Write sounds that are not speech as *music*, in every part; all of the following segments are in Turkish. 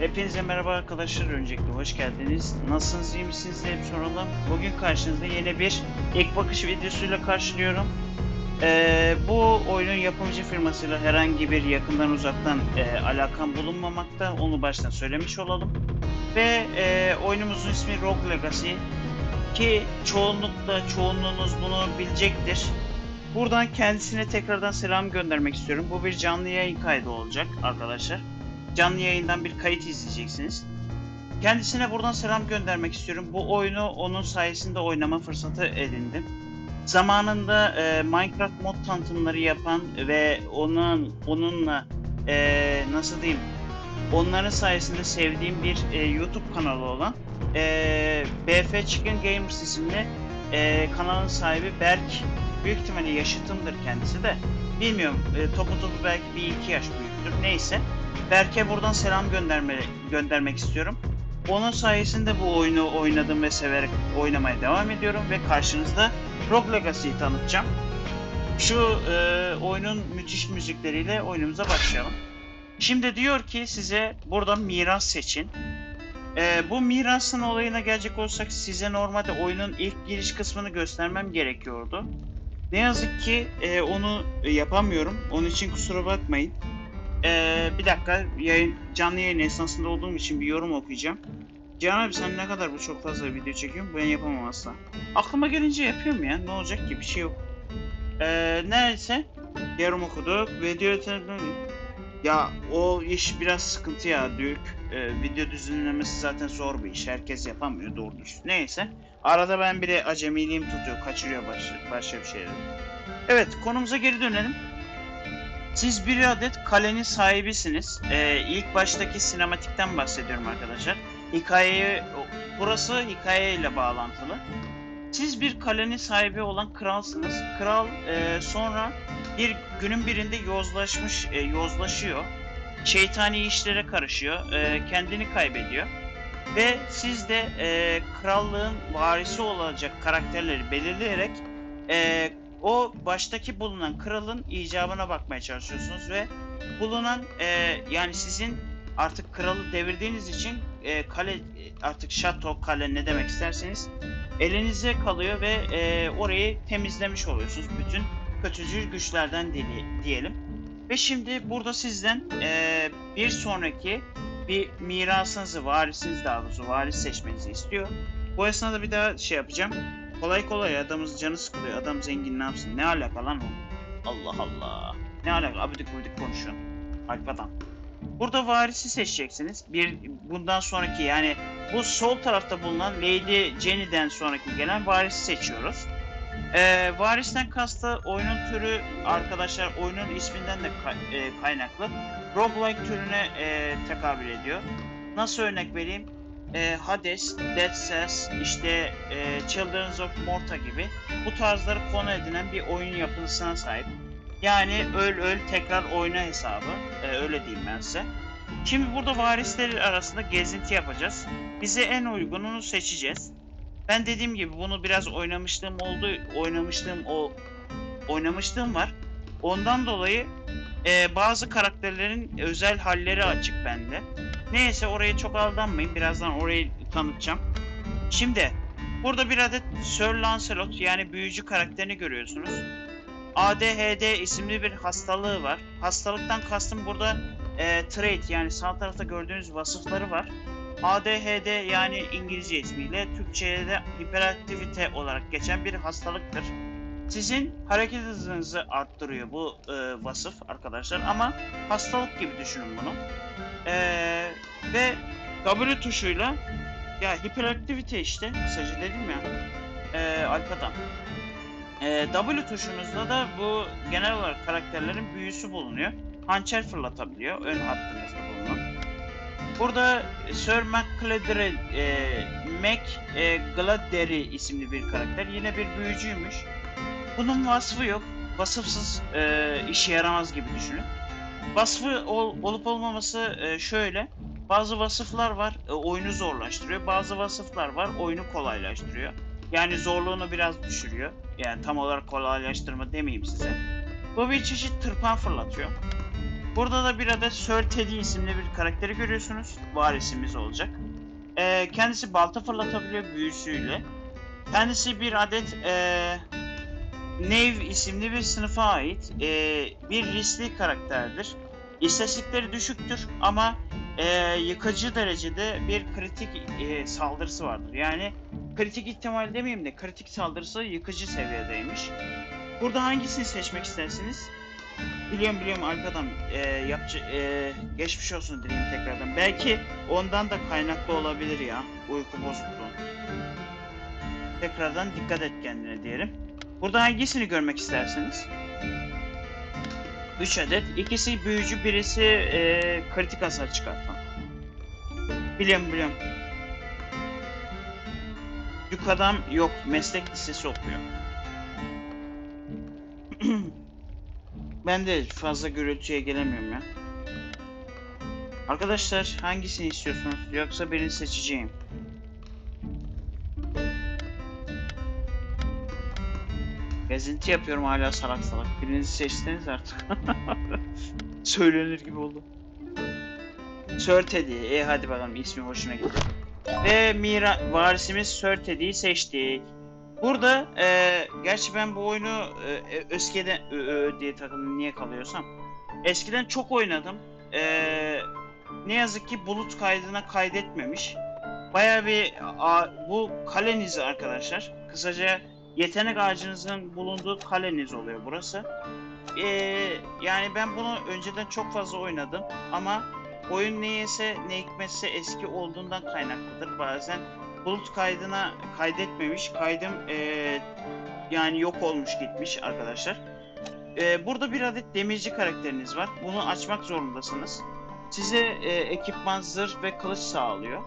Hepinize merhaba arkadaşlar. Öncelikle hoş geldiniz. Nasılsınız, iyi misiniz diye soralım. Bugün karşınızda yeni bir ilk bakış videosuyla karşılıyorum. Ee, bu oyunun yapımcı firmasıyla herhangi bir yakından uzaktan e, alakam bulunmamakta. Onu baştan söylemiş olalım. Ve e, oyunumuzun ismi Rogue Legacy. Ki çoğunlukla çoğunluğunuz bunu bilecektir. Buradan kendisine tekrardan selam göndermek istiyorum. Bu bir canlı yayın kaydı olacak arkadaşlar canlı yayından bir kayıt izleyeceksiniz. Kendisine buradan selam göndermek istiyorum. Bu oyunu onun sayesinde oynama fırsatı edindim. Zamanında e, Minecraft mod tanıtımları yapan ve onun onunla e, nasıl diyeyim onların sayesinde sevdiğim bir e, YouTube kanalı olan e, BF Chicken Gamers isimli e, kanalın sahibi Berk. Büyük ihtimalle yaşıtımdır kendisi de. Bilmiyorum. E, topu topu belki bir iki yaş büyüktür. Neyse. Berke buradan selam gönderme, göndermek istiyorum. Onun sayesinde bu oyunu oynadım ve severek oynamaya devam ediyorum ve karşınızda Rogue Legacy'yi tanıtacağım. Şu e, oyunun müthiş müzikleriyle oyunumuza başlayalım. Şimdi diyor ki size buradan miras seçin. E, bu mirasın olayına gelecek olsak size normalde oyunun ilk giriş kısmını göstermem gerekiyordu. Ne yazık ki e, onu yapamıyorum. Onun için kusura bakmayın. Ee, bir dakika yayın, canlı yayın esnasında olduğum için bir yorum okuyacağım. Cihan abi sen ne kadar bu çok fazla video çekiyorsun ben yapamam asla. Aklıma gelince yapıyorum ya ne olacak ki bir şey yok. Ee, neyse yorum okuduk video ya o iş biraz sıkıntı ya Dük. Ee, video düzenlemesi zaten zor bir iş. Herkes yapamıyor doğru düzgün. Neyse. Arada ben bile acemiliğim tutuyor. Kaçırıyor başka, başka bir şeyleri. Evet konumuza geri dönelim. Siz bir adet kalenin sahibisiniz. Ee, ilk baştaki sinematikten bahsediyorum arkadaşlar. Hikayeyi, burası hikayeyle bağlantılı. Siz bir kalenin sahibi olan kralsınız. Kral e, sonra bir günün birinde yozlaşmış, e, yozlaşıyor. Şeytani işlere karışıyor. E, kendini kaybediyor. Ve siz de e, krallığın varisi olacak karakterleri belirleyerek e, o baştaki bulunan kralın icabına bakmaya çalışıyorsunuz ve bulunan e, yani sizin artık kralı devirdiğiniz için e, kale artık şato kale ne demek isterseniz elinize kalıyor ve e, orayı temizlemiş oluyorsunuz bütün kötücül güçlerden diyelim. Ve şimdi burada sizden e, bir sonraki bir mirasınızı, varisiniz daha doğrusu varis seçmenizi istiyor. Bu esnada bir daha şey yapacağım. Kolay kolay adamın canı sıkılıyor. Adam zengin ne yapsın? Ne alaka lan o? Allah Allah. Ne alaka? Abidik gubidik konuşuyorsun. Alp adam. Burada varisi seçeceksiniz. Bir bundan sonraki yani bu sol tarafta bulunan Lady Jenny'den sonraki gelen varisi seçiyoruz. Ee, varisten kastı oyunun türü arkadaşlar oyunun isminden de ka- e, kaynaklı. Roguelike türüne e, tekabül ediyor. Nasıl örnek vereyim? E, Hades, Dead Cells, işte e, Children of Morta gibi bu tarzları konu edinen bir oyun yapısına sahip. Yani öl öl tekrar oyna hesabı. E, öyle diyeyim ben size. Şimdi burada varisleri arasında gezinti yapacağız. Bize en uygununu seçeceğiz. Ben dediğim gibi bunu biraz oynamışlığım oldu. Oynamışlığım o oynamışlığım var. Ondan dolayı e, bazı karakterlerin özel halleri açık bende. Neyse oraya çok aldanmayın. Birazdan orayı tanıtacağım. Şimdi burada bir adet Sir Lancelot yani büyücü karakterini görüyorsunuz. ADHD isimli bir hastalığı var. Hastalıktan kastım burada e, trait yani sağ tarafta gördüğünüz vasıfları var. ADHD yani İngilizce ismiyle Türkçe'ye de hiperaktivite olarak geçen bir hastalıktır. Sizin hareket hızınızı arttırıyor bu e, vasıf arkadaşlar ama hastalık gibi düşünün bunu. Ee, ve W tuşuyla ya hiperaktivite işte kısaca dedim ya ee, Alpa'dan. Ee, W tuşunuzda da bu genel olarak karakterlerin büyüsü bulunuyor. Hançer fırlatabiliyor ön hattınızda bulunan. Burada Sir McCladry, e, Mac e, Gladdery isimli bir karakter. Yine bir büyücüymüş. Bunun vasfı yok. Vasıfsız e, işe yaramaz gibi düşünün. Vasfı ol, olup olmaması e, şöyle. Bazı vasıflar var e, oyunu zorlaştırıyor. Bazı vasıflar var oyunu kolaylaştırıyor. Yani zorluğunu biraz düşürüyor. Yani tam olarak kolaylaştırma demeyeyim size. Bu bir çeşit tırpan fırlatıyor. Bu Burada da bir adet Sir Teddy isimli bir karakteri görüyorsunuz. Varisimiz olacak. Ee, kendisi balta fırlatabiliyor büyüsüyle. Kendisi bir adet ee, Nave isimli bir sınıfa ait ee, bir riskli karakterdir. İstatistikleri düşüktür ama ee, yıkıcı derecede bir kritik ee, saldırısı vardır. Yani kritik ihtimal demeyeyim de kritik saldırısı yıkıcı seviyedeymiş. Burada hangisini seçmek istersiniz? Biliyorum biliyorum arkadan e, yapıcı, e, geçmiş olsun dileyim tekrardan. Belki ondan da kaynaklı olabilir ya uyku bozukluğu. Tekrardan dikkat et kendine diyelim. Burada hangisini görmek istersiniz? 3 adet. İkisi büyücü, birisi e, kritik hasar çıkartan. Biliyorum biliyorum. Yük adam yok. Meslek lisesi okuyor. *clears throat* ben de fazla gürültüye gelemiyorum ya. Arkadaşlar hangisini istiyorsunuz? Yoksa birini seçeceğim. Gezinti yapıyorum hala salak salak. Birinizi seçtiniz artık. *laughs* Söylenir gibi oldu. Sir Teddy. E hadi bakalım ismi hoşuna gitti. Ve Mira varisimiz Sir Teddy'yi seçtik. Burada e, gerçi ben bu oyunu e, e, öskeden ö, ö diye takıldım niye kalıyorsam. Eskiden çok oynadım. E, ne yazık ki bulut kaydına kaydetmemiş. Baya bir a, bu kaleniz arkadaşlar. Kısaca yetenek ağacınızın bulunduğu kaleniz oluyor burası. E, yani ben bunu önceden çok fazla oynadım ama oyun neyse ne hikmetse eski olduğundan kaynaklıdır. Bazen bulut kaydına kaydetmemiş. Kaydım eee, yani yok olmuş gitmiş arkadaşlar. Eee, burada bir adet demirci karakteriniz var. Bunu açmak zorundasınız. Size eee, ekipman, zırh ve kılıç sağlıyor.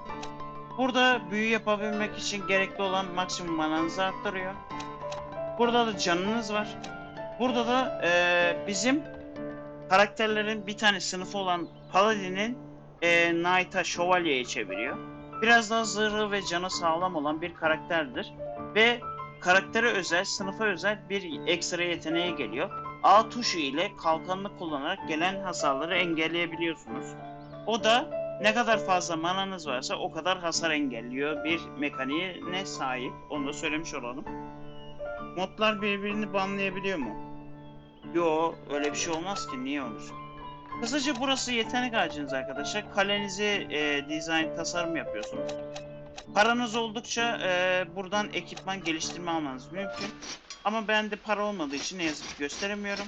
Burada büyü yapabilmek için gerekli olan maksimum mananızı arttırıyor. Burada da canınız var. Burada da eee, bizim karakterlerin bir tane sınıfı olan Paladin'in eee Knight'a şövalyeye çeviriyor biraz daha zırhı ve canı sağlam olan bir karakterdir. Ve karaktere özel, sınıfa özel bir ekstra yeteneği geliyor. A tuşu ile kalkanını kullanarak gelen hasarları engelleyebiliyorsunuz. O da ne kadar fazla mananız varsa o kadar hasar engelliyor bir mekaniğine sahip. Onu da söylemiş olalım. Modlar birbirini banlayabiliyor mu? Yo öyle bir şey olmaz ki niye olur? Kısaca burası yetenek ağacınız arkadaşlar. Kalenizi e, dizayn tasarım yapıyorsunuz. Paranız oldukça e, buradan ekipman geliştirme almanız mümkün. Ama bende para olmadığı için ne yazık ki gösteremiyorum.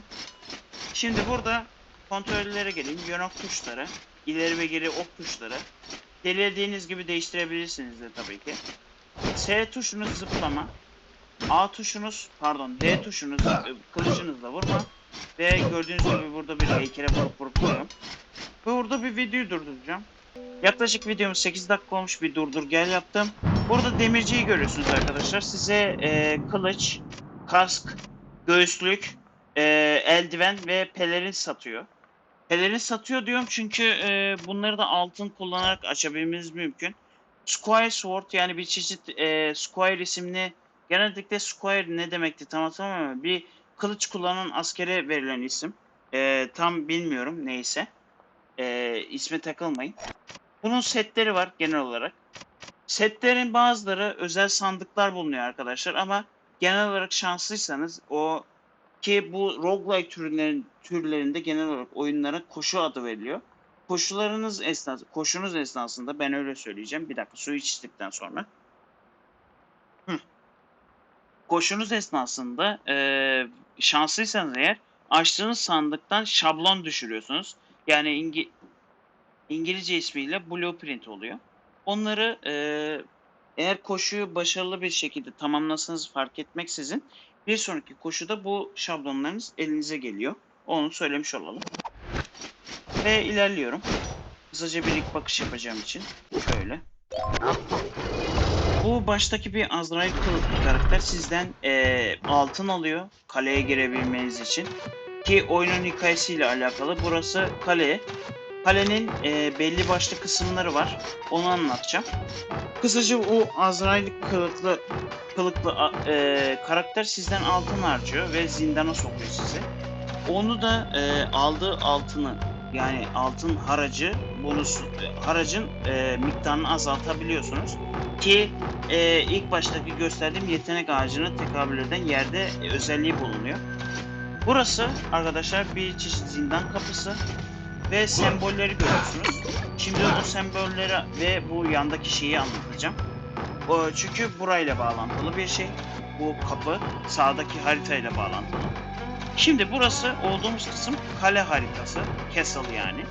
Şimdi burada kontrollere geleyim. Yön ok tuşları, ileri ve geri ok tuşları. Dilediğiniz gibi değiştirebilirsiniz de tabii ki. S tuşunuz zıplama. A tuşunuz, pardon D tuşunuz e, kılıcınızla vurma. Ve gördüğünüz gibi burada bir heykele vurup vurup duruyorum. Burada bir videoyu durduracağım. Yaklaşık videomuz 8 dakika olmuş bir durdur gel yaptım. Burada demirciyi görüyorsunuz arkadaşlar. Size e, kılıç, kask, göğüslük, e, eldiven ve pelerin satıyor. Pelerin satıyor diyorum çünkü e, bunları da altın kullanarak açabilmeniz mümkün. Squire Sword yani bir çeşit e, Squire isimli genellikle Squire ne demekti tam hatırlamıyorum bir kılıç kullanan askere verilen isim. Ee, tam bilmiyorum neyse. Ee, isme takılmayın. Bunun setleri var genel olarak. Setlerin bazıları özel sandıklar bulunuyor arkadaşlar ama genel olarak şanslıysanız o ki bu roguelike türlerin, türlerinde genel olarak oyunlara koşu adı veriliyor. Koşularınız esnas koşunuz esnasında ben öyle söyleyeceğim. Bir dakika su içtikten sonra. Hı. Koşunuz esnasında eee şanslıysanız eğer açtığınız sandıktan şablon düşürüyorsunuz. Yani İngi İngilizce ismiyle blueprint oluyor. Onları eee, eğer koşuyu başarılı bir şekilde tamamlasanız fark etmeksizin bir sonraki koşuda bu şablonlarınız elinize geliyor. Onu söylemiş olalım. Ve ilerliyorum. Kısaca bir ilk bakış yapacağım için. Şöyle. Bu baştaki bir Azrail kılıklı karakter sizden eee, altın alıyor kaleye girebilmeniz için. Ki oyunun hikayesiyle alakalı. Burası kale. Kalenin eee, belli başlı kısımları var. Onu anlatacağım. Kısaca o Azrail kılıklı kılıklı eee, karakter sizden altın harcıyor ve zindana sokuyor sizi. Onu da eee, aldığı altını yani altın haracı bonus e, haracın e, miktarını azaltabiliyorsunuz ki e, ilk baştaki gösterdiğim yetenek ağacına tekabül eden yerde e, özelliği bulunuyor. Burası arkadaşlar bir çeşit zindan kapısı ve sembolleri görüyorsunuz. Şimdi o sembolleri ve bu yandaki şeyi anlatacağım. O, çünkü burayla bağlantılı bir şey. Bu kapı sağdaki haritayla bağlantılı. Şimdi burası olduğumuz kısım kale haritası. Castle yani.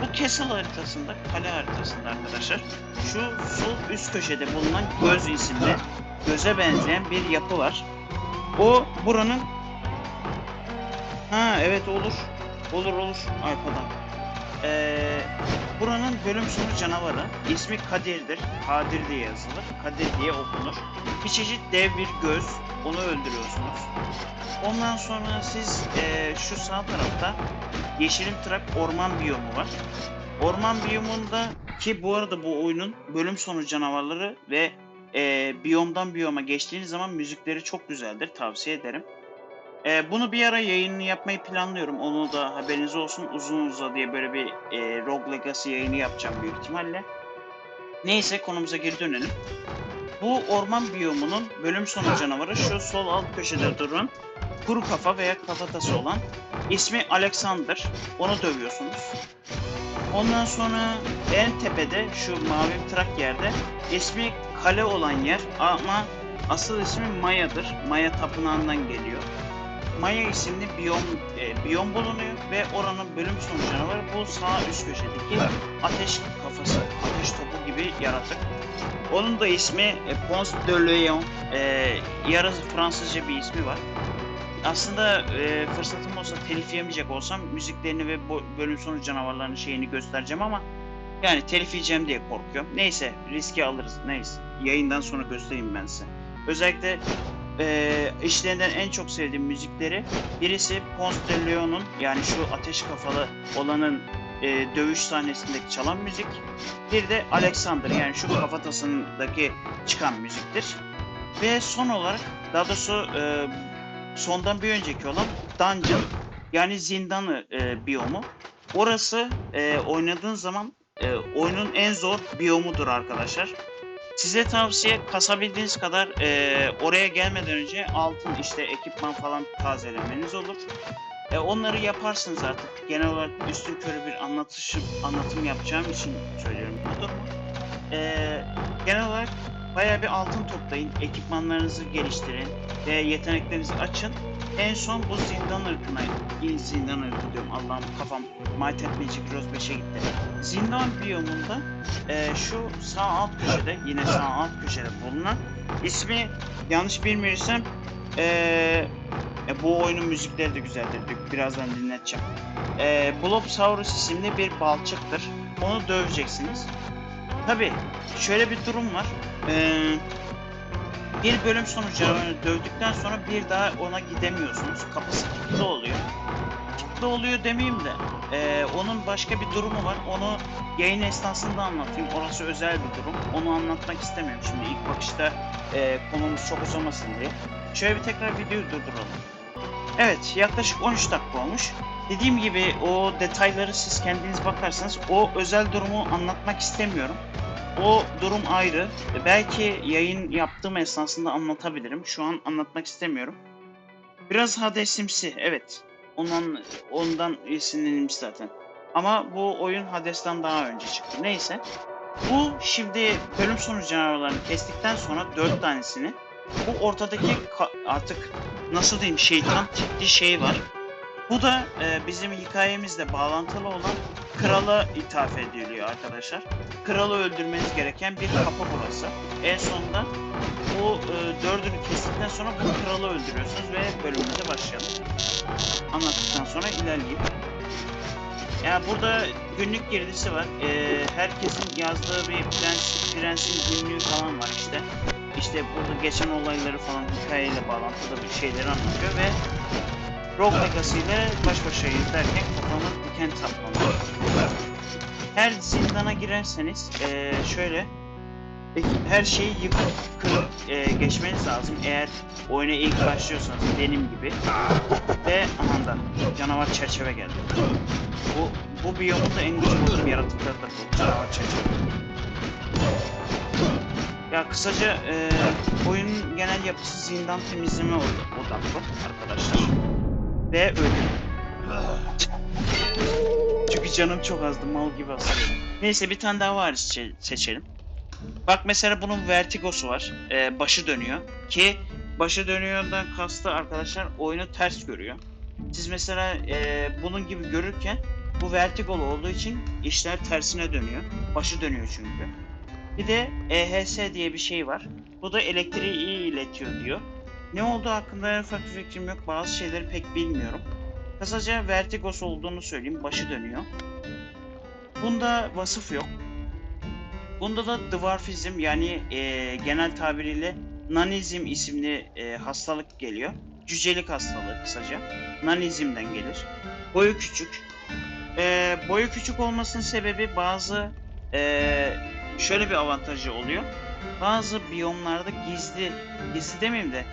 Bu Castle haritasında, kale haritasında arkadaşlar şu sol üst köşede bulunan göz isimli göze benzeyen bir yapı var. O buranın Ha evet olur. Olur olur arkadan. Ee, buranın bölüm sonu canavarı ismi Kadir'dir. Kadir diye yazılır. Kadir diye okunur. Bir çeşit dev bir göz. Onu öldürüyorsunuz. Ondan sonra siz ee, şu sağ tarafta Yeşilim Trak orman biyomu var. Orman biyomunda ki bu arada bu oyunun bölüm sonu canavarları ve ee, biyomdan biyoma geçtiğiniz zaman müzikleri çok güzeldir. Tavsiye ederim. Ee, bunu bir ara yayını yapmayı planlıyorum. Onu da haberiniz olsun. Uzun uza diye böyle bir e, Rogue Legacy yayını yapacağım büyük ihtimalle. Neyse konumuza geri dönelim. Bu orman biyomunun bölüm sonu canavarı şu sol alt köşede duran kuru kafa veya kafatası olan ismi Alexander. Onu dövüyorsunuz. Ondan sonra en tepede şu mavi trak yerde ismi kale olan yer ama asıl ismi Maya'dır. Maya tapınağından geliyor. Maya isimli biyom, e, biyom bulunuyor ve oranın bölüm sonu canavarı bu sağ üst köşedeki ateş kafası, ateş topu gibi yaratık. Onun da ismi e, Pons de Leon, e, yarısı Fransızca bir ismi var. Aslında e, fırsatım olsa telif yemeyecek olsam müziklerini ve bölüm sonu canavarlarının şeyini göstereceğim ama yani telif yiyeceğim diye korkuyorum. Neyse riski alırız. Neyse yayından sonra göstereyim ben size. Özellikle e, işlerinden en çok sevdiğim müzikleri birisi Ponce de Leon'un yani şu ateş kafalı olanın e, dövüş sahnesindeki çalan müzik. Bir de Alexander yani şu kafatasındaki çıkan müziktir. Ve son olarak daha doğrusu e, sondan bir önceki olan Dungeon yani zindanı e, biyomu. Orası e, oynadığın zaman e, oyunun en zor biyomudur arkadaşlar. Size tavsiye kasabildiğiniz kadar e, oraya gelmeden önce altın işte ekipman falan tazelemeniz olur. E, onları yaparsınız artık. Genel olarak üstün körü bir anlatışım, anlatım yapacağım için söylüyorum bu durumu. E, genel olarak bayağı bir altın toplayın, ekipmanlarınızı geliştirin ve yeteneklerinizi açın. En son bu zindan ırkına, zindan ırkı diyorum Allah'ım kafam Might and Magic Rose 5'e gitti. Zindan biyomunda e, şu sağ alt köşede yine sağ alt köşede bulunan ismi yanlış bilmiyorsam e, e, bu oyunun müzikleri de güzeldir. Birazdan dinleteceğim. E, Blobsaurus isimli bir balçıktır. Onu döveceksiniz. Tabi şöyle bir durum var. E, bir bölüm sonucu dövdükten sonra bir daha ona gidemiyorsunuz. Kapısı kilitli oluyor. Kilitli oluyor demeyeyim de e, onun başka bir durumu var. Onu yayın esnasında anlatayım. Orası özel bir durum. Onu anlatmak istemiyorum şimdi ilk bakışta e, konumuz çok uzamasın diye. Şöyle bir tekrar videoyu durduralım. Evet yaklaşık 13 dakika olmuş. Dediğim gibi o detayları siz kendiniz bakarsanız o özel durumu anlatmak istemiyorum. O durum ayrı. Belki yayın yaptığım esnasında anlatabilirim. Şu an anlatmak istemiyorum. Biraz Hades'imsi evet. Ondan ondan esinlenilmiş zaten. Ama bu oyun Hades'ten daha önce çıktı. Neyse. Bu şimdi bölüm sonu canavarlarını kestikten sonra 4 tanesini bu ortadaki artık nasıl diyeyim şeytan tipli şey var. Bu da e, bizim hikayemizle bağlantılı olan krala ithaf ediliyor arkadaşlar. Kralı öldürmeniz gereken bir kapı burası. En sonunda bu e, dördünü kestikten sonra bu kralı öldürüyorsunuz ve bölümümüze başlayalım. Anlattıktan sonra ilerleyeyim. Yani burada günlük girdisi var. E, herkesin yazdığı bir prens, prensin günlüğü falan var işte. İşte burada geçen olayları falan hikayeyle bağlantılı bir şeyleri anlatıyor ve Rogue Legacy ile baş başayız derken kafamı diken saplanıyor. Her zindana girerseniz eee, şöyle her şeyi yıkıp kırıp e, geçmeniz lazım eğer oyuna ilk başlıyorsanız benim gibi. Ve anında canavar çerçeve geldi. Bu bu biyomun da en güçlü olduğum yaratıklar da bu canavar çerçeve. Ya kısaca e, oyunun genel yapısı zindan temizleme od- odaklı arkadaşlar. Ve ölüm. Çünkü canım çok azdı mal gibi asılıyorum. Neyse bir tane daha var seçe- seçelim. Bak mesela bunun vertigosu var. E, başı dönüyor. Ki başı dönüyordan kastı arkadaşlar oyunu ters görüyor. Siz mesela e, bunun gibi görürken bu vertigolu olduğu için işler tersine dönüyor. Başı dönüyor çünkü. Bir de EHS diye bir şey var. Bu da elektriği iyi iletiyor diyor. Ne olduğu hakkında en ufak bir fikrim yok. Bazı şeyleri pek bilmiyorum. Kısaca vertigos olduğunu söyleyeyim. Başı dönüyor. Bunda vasıf yok. Bunda da dwarfizm yani e, genel tabiriyle nanizm isimli e, hastalık geliyor. Cücelik hastalığı kısaca. Nanizmden gelir. Boyu küçük. E, boyu küçük olmasının sebebi bazı e, şöyle bir avantajı oluyor. Bazı biyomlarda gizli, gizli demeyeyim de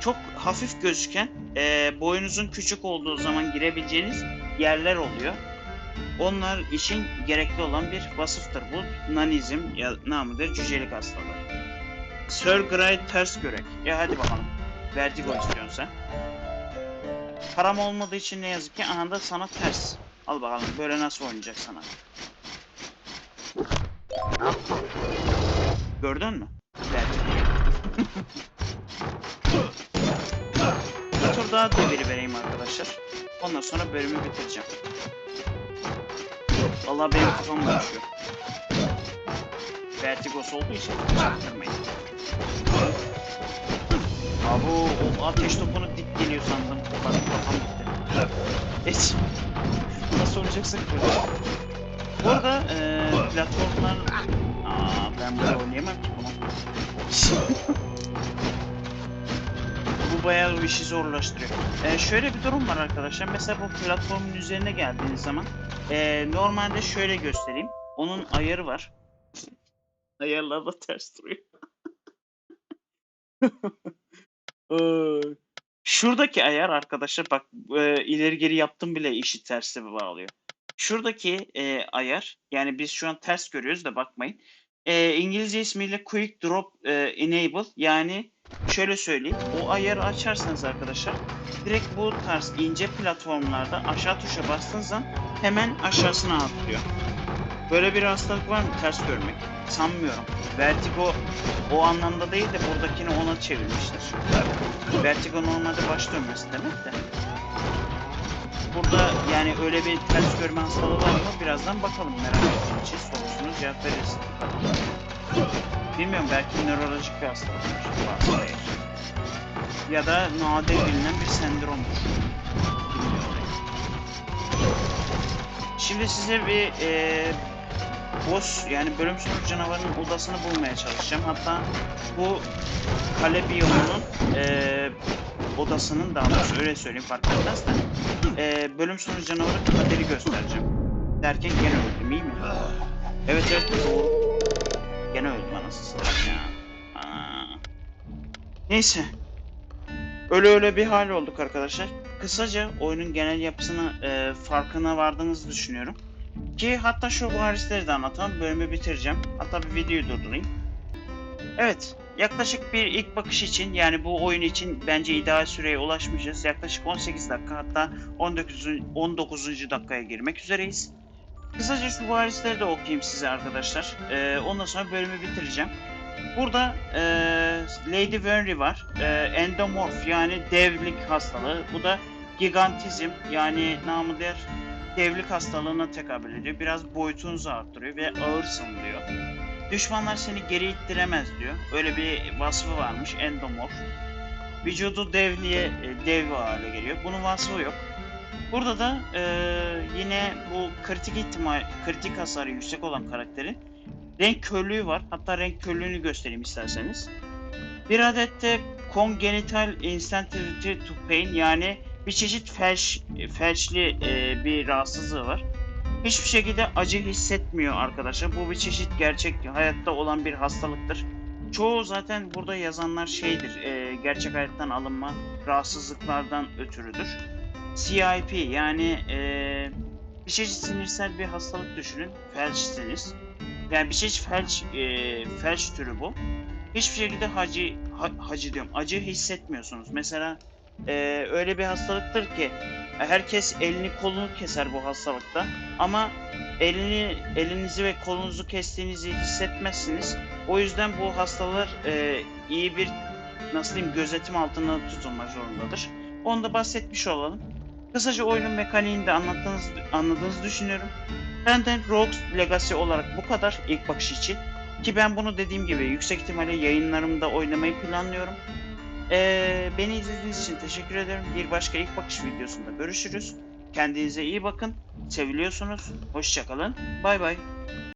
çok hafif gözüken e, boyunuzun küçük olduğu zaman girebileceğiniz yerler oluyor. Onlar için gerekli olan bir vasıftır. Bu nanizm ya namıdır cücelik hastalığı. Sir Grey ters görek. Ya hadi bakalım. Vertigo istiyorsun sen. Param olmadığı için ne yazık ki aha da sana ters. Al bakalım böyle nasıl oynayacak sana. Gördün mü? Vertigo. Bir tur daha deviri vereyim arkadaşlar. Ondan sonra bölümü bitireceğim. Vallahi benim kafam karışıyor. Vertigos olduğu için çaktırmayın. Abi o ateş topunu dik geliyor sandım. Kafam gitti. Geç. Nasıl böyle. Bu arada eee platformlar... Aa ben böyle oynayamam ki bunu. bu bayağı bu işi zorlaştırıyor. Ee, şöyle bir durum var arkadaşlar. Mesela bu platformun üzerine geldiğiniz zaman ee, normalde şöyle göstereyim. Onun ayarı var. Ayarlar da ters duruyor. *laughs* Şuradaki ayar arkadaşlar bak e, ileri geri yaptım bile işi terse bağlıyor. Şuradaki e, ayar yani biz şu an ters görüyoruz da bakmayın. E, İngilizce ismiyle Quick Drop e, Enable yani şöyle söyleyeyim. O ayarı açarsanız arkadaşlar direkt bu tarz ince platformlarda aşağı tuşa bastığınız zaman hemen aşağısına atlıyor. Böyle bir hastalık var mı? Ters görmek. Sanmıyorum. Vertigo o anlamda değil de buradakini ona çevirmişler. Vertigo normalde baş dönmesi demek de. Burada yani öyle bir ters görme hastalığı var mı? Birazdan bakalım merak ettiğim için sorusunu cevap veririz. Bilmiyorum belki nörolojik bir hastalıktır. Ya da nadir bilinen bir sendromdur. Şimdi size bir e, boss yani bölüm sonu canavarının odasını bulmaya çalışacağım. Hatta bu kale biyomunun e, odasının daha doğrusu öyle söyleyeyim fark etmez de e, bölüm sonu canavarı kaderi göstereceğim. Derken gene öldüm iyi mi? Evet evet doğru. Gene öldüm anasını ya. Neyse. Öyle öyle bir hal olduk arkadaşlar. Kısaca oyunun genel yapısını e, farkına vardığınızı düşünüyorum. Ki hatta şu varisleri de anlatalım. Bölümü bitireceğim. Hatta bir videoyu durdurayım. Evet. Yaklaşık bir ilk bakış için yani bu oyun için bence ideal süreye ulaşmışız. Yaklaşık 18 dakika hatta 19. 19. dakikaya girmek üzereyiz. Kısaca şu varisleri de okuyayım size arkadaşlar. Ee, ondan sonra bölümü bitireceğim. Burada e, Lady Venry var. E, endomorf yani devlik hastalığı. Bu da gigantizm yani namı diğer devlik hastalığına tekabül ediyor. Biraz boyutunuzu arttırıyor ve ağırsın diyor. Düşmanlar seni geri ittiremez diyor. Öyle bir vasfı varmış endomorf. Vücudu devliye, dev hale geliyor. Bunun vasfı yok. Burada da e, yine bu kritik ihtimal, kritik hasarı yüksek olan karakterin renk körlüğü var. Hatta renk körlüğünü göstereyim isterseniz. Bir adet de congenital insensitivity to pain yani bir çeşit felç, felçli e, bir rahatsızlığı var. Hiçbir şekilde acı hissetmiyor arkadaşlar. Bu bir çeşit gerçek hayatta olan bir hastalıktır. Çoğu zaten burada yazanlar şeydir, e, gerçek hayattan alınma rahatsızlıklardan ötürüdür. CIP yani e, bir çeşit sinirsel bir hastalık düşünün, felçsiniz. Yani bir çeşit felç, e, felç türü bu. Hiçbir şekilde hacı, ha- hacı diyorum, acı hissetmiyorsunuz. Mesela e, öyle bir hastalıktır ki herkes elini kolunu keser bu hastalıkta ama elini elinizi ve kolunuzu kestiğinizi hissetmezsiniz. O yüzden bu hastalar e, iyi bir nasıl diyeyim gözetim altında tutulmak zorundadır. Onu da bahsetmiş olalım. Kısaca oyunun mekaniğini de anlattığınız, anladığınızı düşünüyorum. Benden Rogues Legacy olarak bu kadar ilk bakış için. Ki ben bunu dediğim gibi yüksek ihtimalle yayınlarımda oynamayı planlıyorum. Ee, beni izlediğiniz için teşekkür ederim. Bir başka ilk bakış videosunda görüşürüz. Kendinize iyi bakın. Seviliyorsunuz. Hoşçakalın. Bay bay.